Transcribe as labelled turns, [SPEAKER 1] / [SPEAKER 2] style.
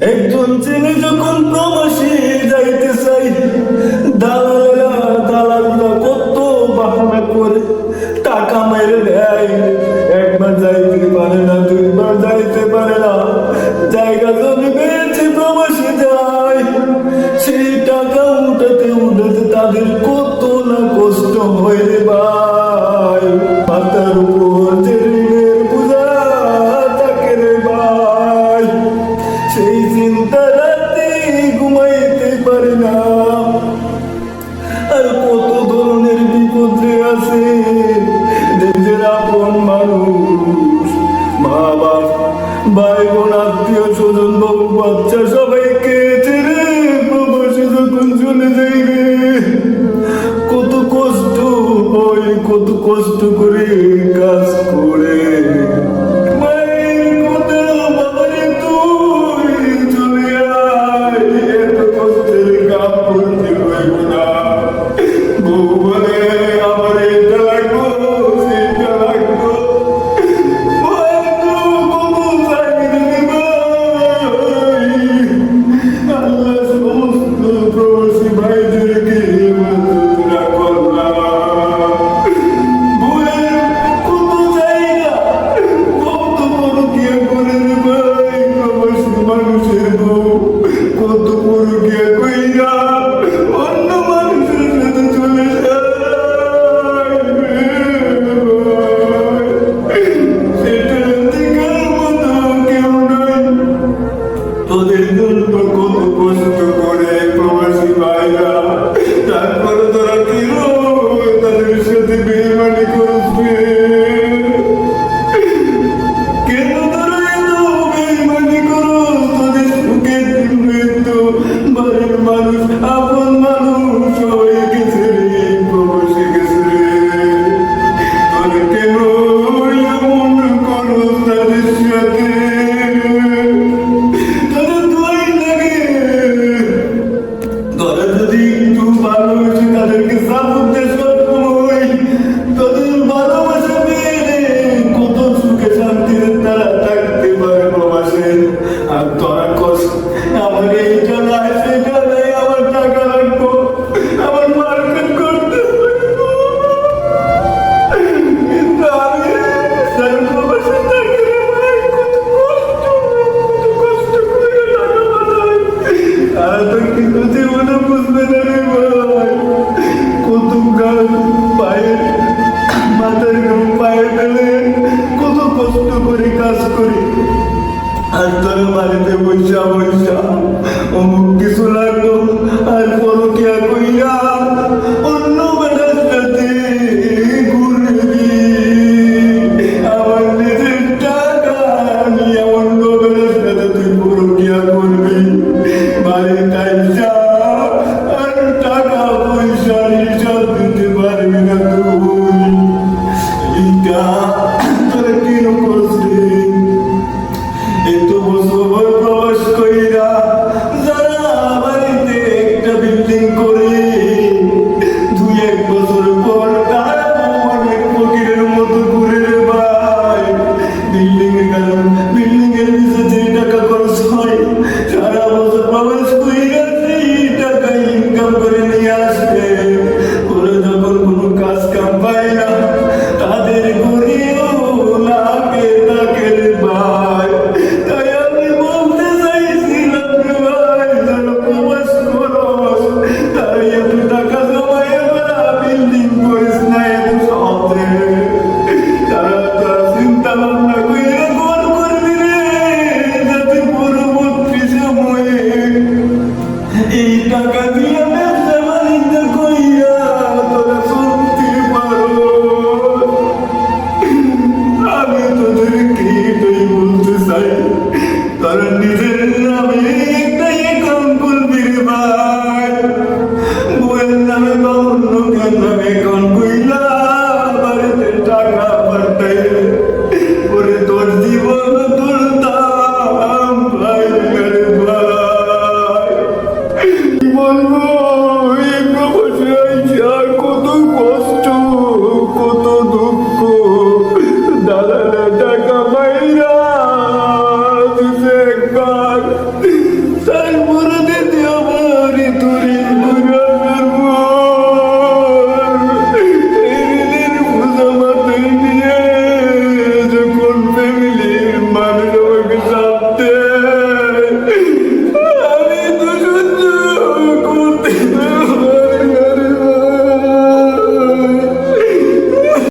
[SPEAKER 1] একজন ছেলে যখন প্রবাসে যাইতে চাই, দালালা দালালরা কত বাহানা করে টাকা মাইরে দেয় একবার যাইতে পারে না, দুইবার যাইতে পারে না। জায়গা জমি পেয়েছে প্রবাসে যায়। সেই টাকা উঠাতে উঠাতে তাদের কত না কষ্ট হয়ে চিন্তা রাতে ঘুমাইতে পারি না। আর কত ধরনের বিপদ আছে, দেশের আপন মানুষ। মা বাপ ভাই বোন আত্মীয় স্বজন, বউ, বাচ্চা সবাইকে ছেড়ে প্রবাসে যখন চলে যাইবে। কত কষ্ট হয়, কত কষ্ট করে কাজ করে। quanto por o que Allah'ım halinde boşa boşa. Umut building and visited todo